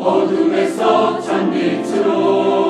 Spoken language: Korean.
어둠에서 찬빛으로